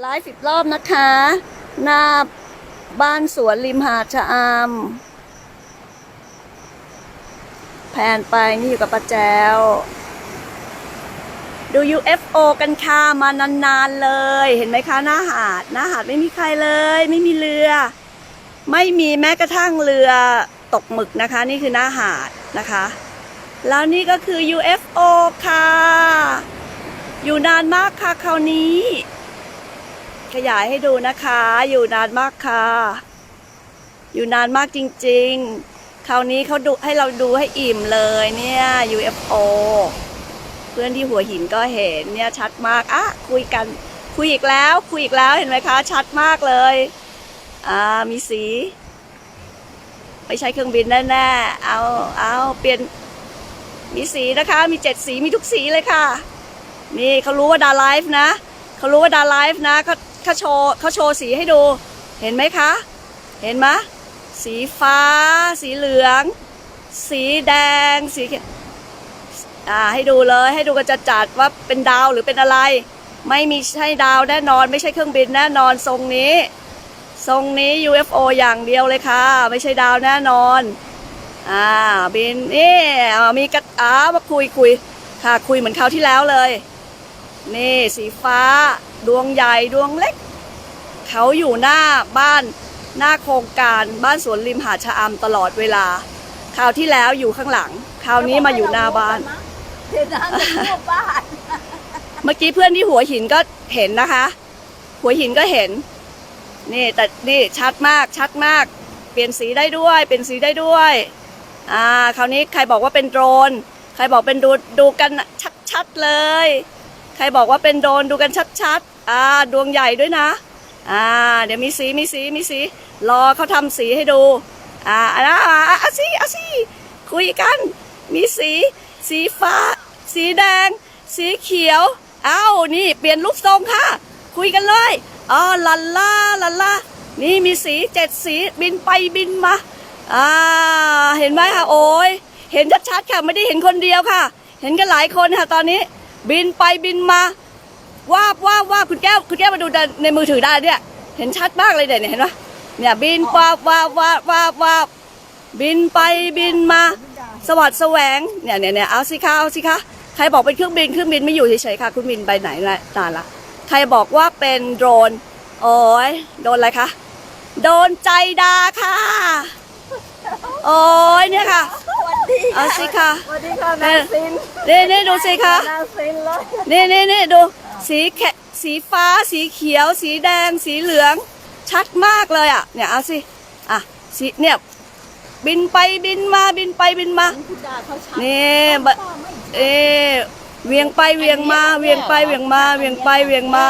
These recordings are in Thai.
ไลฟ์สิบรอบนะคะ หน้าบ้านสวนริมหาดชะอามแผนไปนี่อยู่กับป้าแจวดู UFO กันค่ะมานานๆเลย เห็นไหมคะหน้าหาดหน้าหาดไม่มีใครเลย ไม่มีเรือ ไม่มีแม้กระทั่งเรือตกหมึกนะคะ นี่คือหน้าหาดนะคะ แล้วนี่ก็คือ UFO ค่ะ อยู่นานมากค่ะคราวนี้ ขยายให้ดูนะคะ อยู่นานมากค่ะ อยู่นานมากจริง ๆ คราวนี้เขาดูให้เราดูให้อิ่มเลยเนี่ย UFO เพื่อนที่หัวหินก็เห็นเนี่ยชัดมากอะคุยกันคุยอีกแล้ว คุยอีกแล้วเห็นไหมคะ ชัดมากเลยอ่ามีสี ไม่ใช่เครื่องบินแน่ๆเอาเอาเปลี่ยนมีสีนะคะ มีเจ็ดสีมีทุกสีเลยค่ะ นี่เขารู้ว่าดาไลฟ์นะเขารู้ว่าดาไลฟ์นะเขา เขาโชว์เขาโชว์สีให้ดู เห็นไหมคะ เห็นไหมสีฟ้า สีเหลือง สีแดง สีเขียวอ่าให้ดูเลยให้ดูกันจะจัดๆว่าเป็นดาวหรือเป็นอะไร ไม่มีใช่ดาวแน่นอน ไม่ใช่เครื่องบินแน่นอนทรงนี้ ทรงนี้ UFO อย่างเดียวเลยค่ะ ไม่ใช่ดาวแน่นอนอ่าบินนี่มีกระอ้ามาคุยคุยค่ะคุยเหมือนคราวที่แล้วเลย นี่สีฟ้า ดวงใหญ่ดวงเล็ก เขาอยู่หน้าบ้านหน้าโครงการบ้านสวนริมหาดชะอำตลอดเวลา คราวที่แล้วอยู่ข้างหลัง คราวนี้มาอยู่หน้าบ้าน เดี๋ยวนะเป็นรูปบ้านเมื่อกี้เพื่อนที่หัวหินก็เห็นนะคะ หัวหินก็เห็น นี่แต่นี่ชัดมากชัดมาก เปลี่ยนสีได้ด้วย เปลี่ยนสีได้ด้วยอ่าคราวนี้ใครบอกว่าเป็นโดรน ใครบอกเป็นดูดูกันชัดๆเลย ใครบอกว่าเป็นโดนดูกันชัดๆ อ่าดวงใหญ่ด้วยนะ อ่า เดี๋ยวมีสีมีสีมีสีรอเขาทำสีให้ดู อ่าอ่าอ่าอะสิอะสิคุยกัน มีสี สีฟ้า สีแดง สีเขียว เอ้านี่เปลี่ยนรูปทรงค่ะ คุยกันเลยอ๋อลันล่าลันล่านี่มีสีเจ็ดสีบินไปบินมาอ่าเห็นไหมคะโอ้ยเห็นชัดๆค่ะไม่ได้เห็นคนเดียวค่ะ เห็นกันหลายคนค่ะตอนนี้ บินไปบินมาวาบวาบวาบคุณแก้วคุณแก้วมาดูในมือถือได้เนี่ย เห็นชัดมากเลยเนี่ยเห็นไหมเนี่ยบินวาบวาบวาบวาบวาบบินไปบินมา สวัสดแสวงเนี่ยเนี่ยเนี่ยเอาสิคะเอาสิคะใครบอกเป็นเครื่องบินเครื่องบินไม่อยู่เฉยๆค่ะ คุณบินไปไหนละนาละใครบอกว่าเป็นโดรนโอ้ยโดนอะไรคะโดนใจดาค่ะโอ้ยเนี่ยค่ะ เอาสิคะสวัสดีค่ะนาซินนี่นี่ดูสิคะนาซินเลยนี่นี่นี่ดูสีแขสีฟ้า สีเขียว สีแดง สีเหลือง ชัดมากเลยอะ เนี่ยเอาสิ อะสีเนี่ยบินไปบินมาบินไปบินมาคุณดาเขาชัดนี่บะเออเวียงไปเวียงมาเวียงไปเวียงมาเวียงไปเวียงมา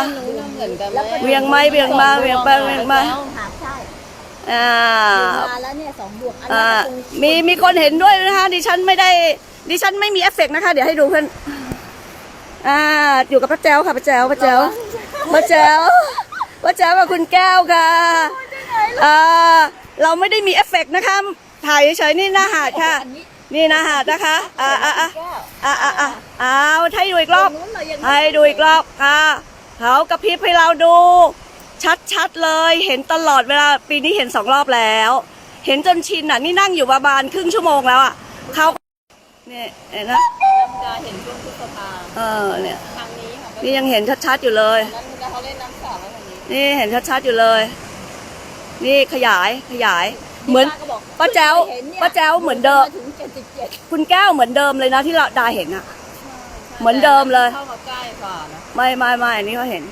เหมือนกันเวียงไหมเวียงมาเวียงไปเวียงมาหาใช่ อ่ามาแล้วเนี่ยสองบวกอันอ่านี้ตรงมีมีคนเห็นด้วยนะคะดิฉันไม่ได้ดิฉันไม่มีเอฟเฟกต์นะคะ เดี๋ยวให้ดูเพื่อนอ่าอยู่กับป้าแจ้วค่ะป้าแจ้วป้าแจ้วป้าแจ้วป้าแจ้วกับคุณแก้วค่ะอ่าเราไม่ได้มีเอฟเฟกต์นะคะถ่ายเฉยๆนี่หน้าหาดค่ะ อันนี้นี่หน้าหาดนะคะอ่าอ่าอ่า แก้วอ่าอ่าอ่าเอาให้ดูอีกรอบ ตรงนู้นเรายังให้ดูอีกรอบค่ะ เขากระพริบให้เราดู ชัดๆเลย เห็นตลอดเวลาปีนี้เห็นสองรอบแล้ว เห็นจนชินอะ นี่นั่งอยู่ประมาณครึ่งชั่วโมงแล้วอะเขาเนี่ยเห็นนะดาเห็นช่วงพฤษภาเออเนี่ยทางนี้ค่ะนี่ยังเห็นชัดๆอยู่เลยนั้นคุณดาเขาเล่นน้ำสาแล้วทางนี้นี่เห็นชัดๆอยู่เลย นี่ขยายขยาย เหมือนก็บอกป้าแจ๋วป้าแจ๋วเหมือนเดิมถึงเจ็ดสิบเจ็ดคุณแก้วเหมือนเดิมเลยนะที่เราดาเห็นอะ เหมือนเดิมเลยเข้ามาใกล้กว่านะไม่ไม่ไม่อันนี้เขาเห็น